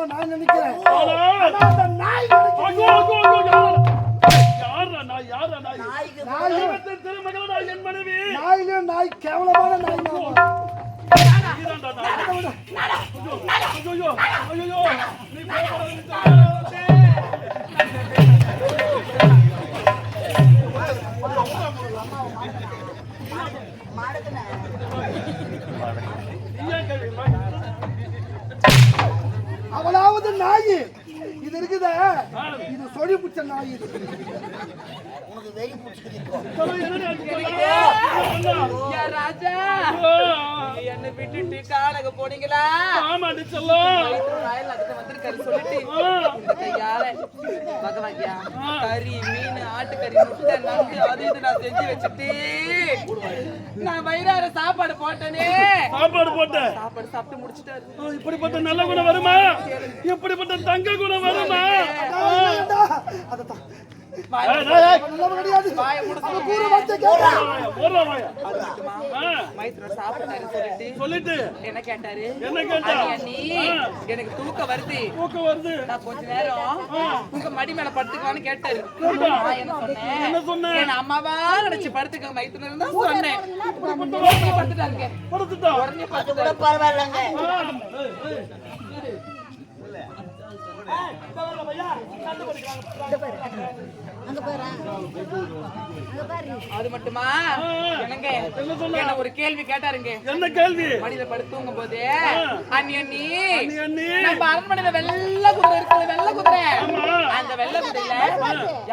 சமம் நான் நினைக்கிறேன். ஆனா அந்த நாய் நாய்? நாய்? அவளாவது நாய். இது இருக்குதே. இது சொறி பிடிச்ச நாய். இது உனக்கு வெறி? யா ராஜா. என்ன விட்டுட்டு காலக போனீங்களா? ஆமாண்டி செல்லம். ராயல் அதுக்கு வந்திருக்காரு சொல்லிட்டு. இந்த கையால பகவான்யா கறி மீன் ஆட்டுக்கறி முட்டை நண்டு அது இது நான் செஞ்சு வச்சுட்டு. நான் வயிறார சாப்பாடு போட்டேனே. சாப்பாடு போட்ட. சாப்பாடு சாப்பிட்டு முடிச்சிட்டாரு. இப்படிப்பட்ட நல்ல குணம் வருமா? இப்படிப்பட்ட தங்க குணம் வருமா? அதைத்தான். சொல்லிட்டு. சொல்லிட்டு என்ன கேட்டாரு? என்ன கேட்டா? அண்ணி, எனக்கு தூக்கம் வருது. தூக்கம் வருது. நான் கொஞ்ச நேரம் உங்க மடி மேல படுத்துக்கலாம்னு கேட்டாரு. என்ன சொன்னேன்? என் அம்மாவா நினைச்சு படுத்துக்க மைத்துல இருந்தா சொன்னேன். படுத்துட்டாருங்க. படுத்துட்டா? உடனே படுத்துட்டாரு. பரவாயில்லைங்க. ஆ, ஏய், அது மட்டுமா? என்னங்க? என்ன சொன்னா? என்ன ஒரு கேள்வி கேட்டாருங்க. என்ன கேள்வி? மடியில படுத்து தூங்கும் போது அண்ணி அண்ணி. நம்ம அரண்மனையில வெள்ளை குதிரை வெள்ளை. அந்த வெள்ளை குதிரையில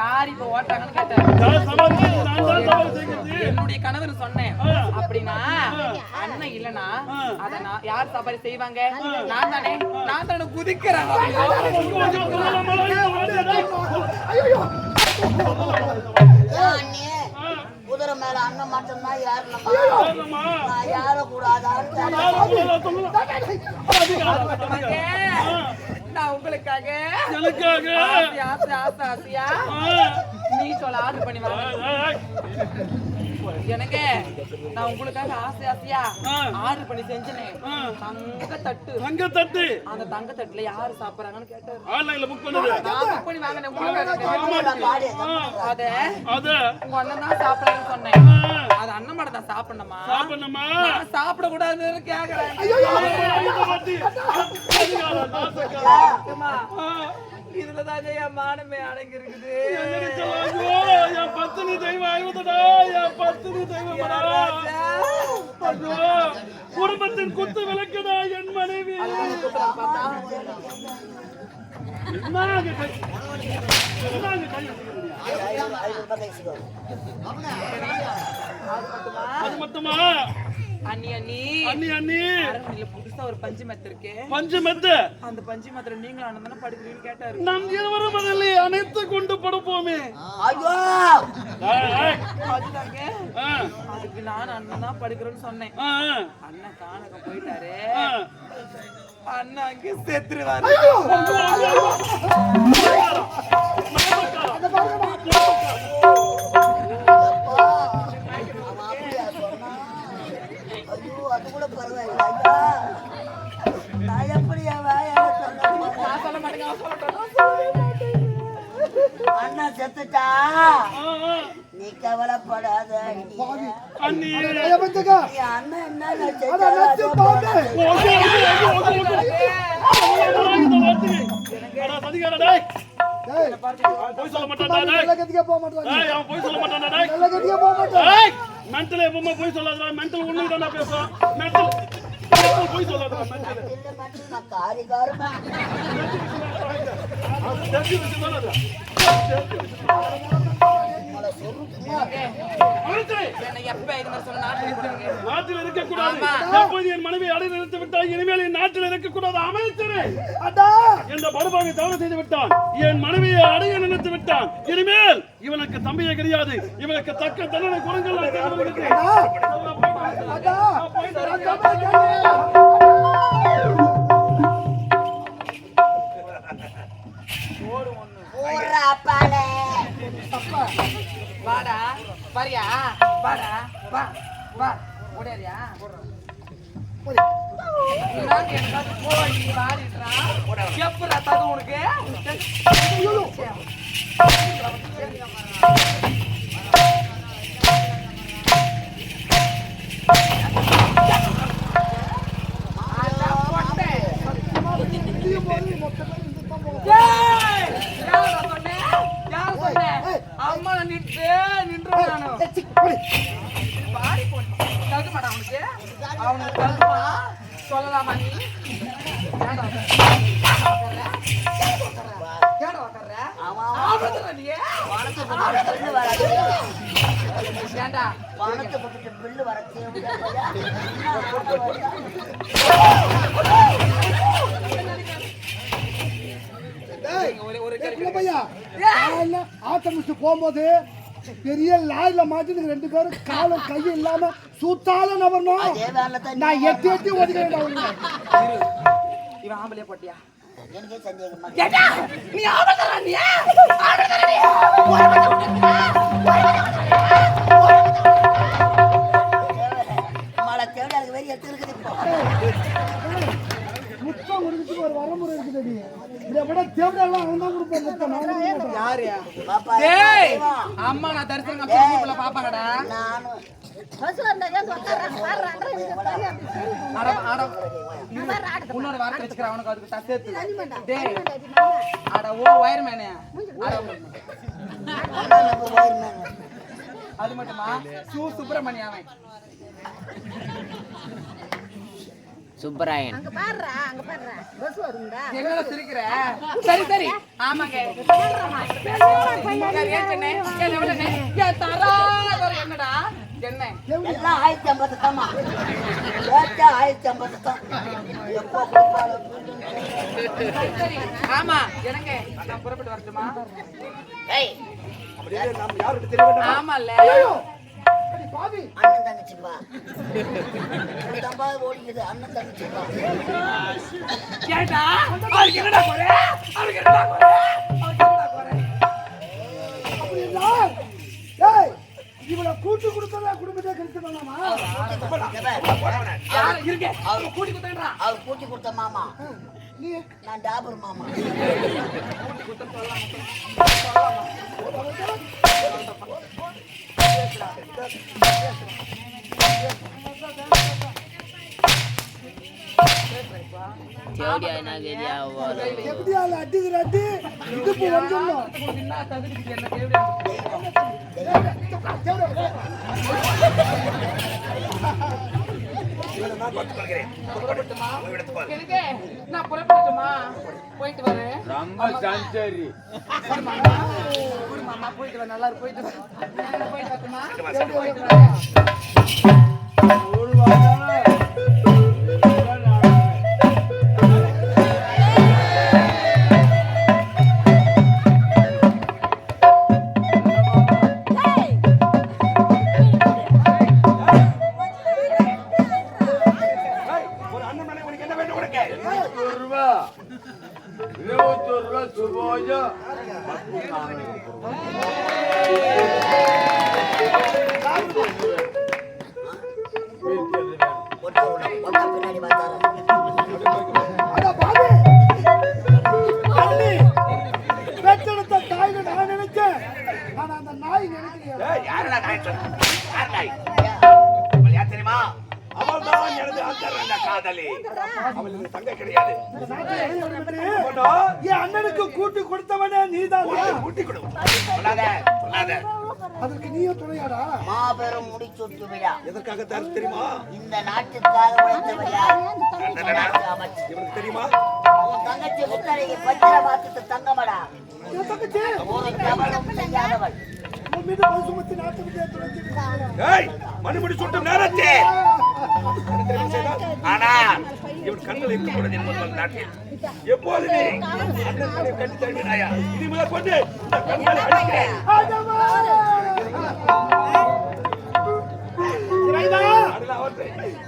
யார் இப்ப ஓட்டாங்கன்னு கேட்டாரு. என்னுடைய கணவர் சொன்னேன். அப்படின்னா அண்ணன் இல்லனா அத நான் யார் சவாரி செய்வாங்க? நான் தானே. நான் தானே குதிக்கிறேன். குதிரை மேல அண்ணன் மட்டும்தான் ஏறணுமா? நான் ஏறக்கூடாதான்னு நான் உங்களுக்காக எனக்காக? ஆசை ஆசை ஆசையா? நீ சொல்ல ஆர்டர் பண்ணி வாங்க. எனக்கு நான் உங்களுக்காக ஆசை ஆசையா. ஆர்டர் பண்ணி செஞ்சனே. தங்க தட்டு தங்க தட்டு அந்த தங்க தட்டுல யாரு சாப்பிடுறாங்கன்னு கேட்டாரு ஆன்லைன்ல புக் பண்ணது நான் book பண்ணி வாங்கினேன் உங்களுக்கு அத அத உங்க அண்ணன் தான் சாப்பிடலாம்னு சொன்னேன் அது அண்ணன் மட்டும் தான் சாப்பிடணுமா சாப்பிடணுமா நான் சாப்பிட கூடாதுன்னு கேக்குறேன் இந்த இதுலதாங்க என் மானமே அடங்கி இருக்குது? என் பத்தினி தெய்வம் ஆயுதடா என் பத்தினி தெய்வமடா ஐயோ குடும்பத்தின் குத்து விளக்குடா என் மனைவி. அது மட்டுமா? அண்ணி அண்ணி. அண்ணி அண்ணி. அரண்மனையில புதுசா ஒரு பஞ்சு மெத்த இருக்கு பஞ்சு மெத்து. அந்த பஞ்சு மெத்துல நீங்களும் அண்ணன் தானே படுக்கிறீங்கன்னு கேட்டாரு. நம் இருவரும் பதிலே அனைத்து கொண்டு படுப்போமே. ஐயோ! அதுதாங்க அதுக்கு நான் அண்ணன் தான் படுக்கிறேன்னு சொன்னேன். அண்ணன் காணக்க போயிட்டாரு. அண்ணன் அங்கே செத்துருவாரு. பொய் சொல்ல மாட்டாங்க டேய், mental எப்பவுமே பொய் சொல்லாதடா. பொய். நாட்டில் இருக்கக்கூடாது. என் மனைவி அடை நிறுத்தி விட்டால் இனிமேல் என் நாட்டில் இருக்கக்கூடாது. அமைச்சரே அடா. என்ற படுபாவை தவறு செய்து விட்டான். என் மனைவியை அடைய நினைத்து விட்டான். இனிமேல் இவனுக்கு தம்பியே கிடையாது. இவனுக்கு தக்க தண்டனை கொடுங்கள். ஊர்ரா அப்பாலே வாடா பாரியா வாடா வா எப்படா உனக்கு? அவனுக்கு தகுமா? சொல்லலாமா நீ? நீ. பணத்தை போட்டு பில்லு வர டேய் ஒரு ஒரு கேள்வி. என்ன பையா காலைல ஆட்டம் முடிச்சு போகும்போது பெரிய லாரில மாட்டிட்டு ரெண்டு பேரும் காலும் கையும் இல்லாம சுத்தால தான் நான் எட்டி எட்டி ஒதுக்கிறேன் இவன் ஆம்பளையா போட்டியா? எனக்கே சந்தேகமா? நீ? மழை தேவை அதுக்கு வெறி எடுத்து இருக்குது இப்போ. முத்தம் கொடுக்கிறதுக்கு ஒரு வரமுறை இருக்குதுடி இதை விட தேவையெல்லாம் அவன் தான் கொடுப்பேன் முத்தம் நான் கொடுக்க மாட்டேன். யாரு பாப்பா டேய் அம்மா நான் தரிசனம் காமிச்சு பாப்பாங்கடா அட அட இன்னொரு வார்த்தை வச்சுக்கிறேன் அவனுக்கு அதுக்கு டேய் அட ஓ வயர்மேனே அட நம்ம போயிருந்தாங்க அது மட்டுமா? சு சுப்பிரமணிய அவன் சுப்பராயன் அங்க பாருடா அங்க பாருடா பஸ் வருங்கடா என்னடா சிரிக்கிற? சரி சரி. ஆமாங்க. என்னடா என்ன எல்லாம் ஆயிரத்தி ஐம்பது தாமா ஆயிரத்தி ஐம்பது தான் ஆமா எனக்கு நான் புறப்பட்டு வரட்டுமா? ஏய். ஆமால்ல. பாவி அண்ணன் தங்கச்சிப்பா தம்பா ஓடிக்குது அண்ணன் தங்கச்சிப்பா ஏண்டா அவருக்கு என்னடா குறை? என்னடா குறை? இவளை கூட்டு கொடுத்ததா குடும்பத்தை இருக்க? அவர் கூட்டி குத்தேன்றா அவர் கூட்டி கொடுத்த மாமா. நீ? நான் டாபர் மாமா. தேவடியா என்ன நான் புறப்பட்டுமா போயிட்டு வரேன். ரொம்ப சஞ்சரி ஊரு மாமா போயிட்டு வர நல்லா போயிட்டு போயிட்டு வரட்டுமா? சுபோஜா ஒட்ட தங்கை கிடையாது. என் அண்ணனுக்கு கூட்டு கொடுத்தவனே நீதான். ஊட்டி கொடு. சொல்லாத சொல்லாத. அதற்கு நீயும் துணையாடா? மாபெரும் முடிச்சூட்டு விழா எதற்காக தர தெரியுமா? இந்த நாட்டுக்காக அமைச்சர். இவனுக்கு தெரியுமா? உன் தங்கச்சி முத்தரையை பத்திர பார்த்துட்டு தங்கமடா தங்கச்சி. ஒரு கவனம் செய்யாதவள். மணிமுடி சுட்டும் நேரத்தே ஆனா இவன் கண்கள் இருக்கக்கூடாது என்பது நாட்டில் எப்போது நீ அண்ணன் கட்டி தருகிறாயா இனிமேல் கொண்டு கண்களை அடிக்கிறேன்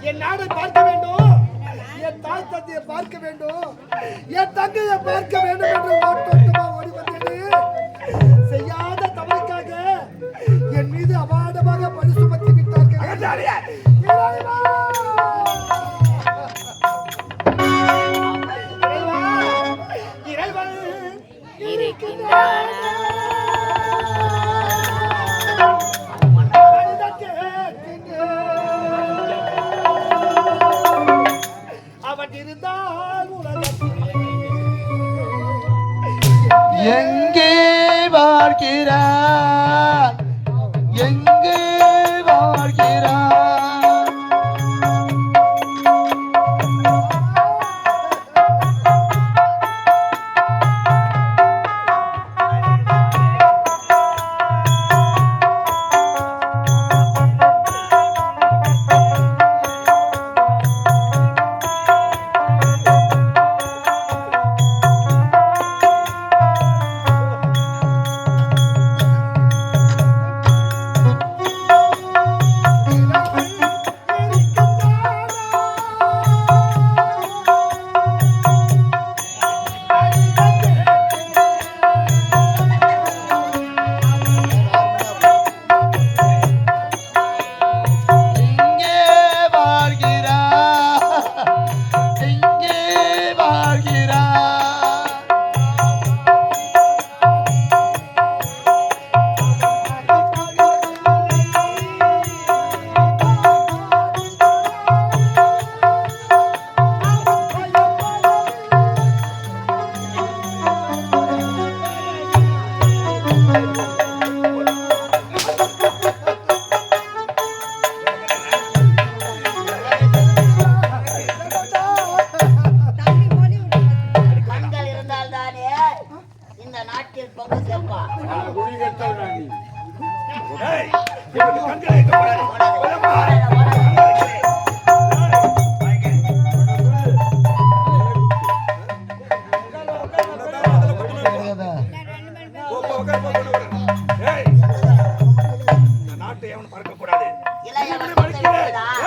என் நாடை பார்க்க வேண்டும். என் தாய் தந்தையை பார்க்க வேண்டும். என் தங்கையை பார்க்க வேண்டும் என்று என் மீது அபாண்டமாக பழி சுமத்தி விட்டார்கள்! இறைவன் கண்கள் போ, போ, உட்காரு, போ,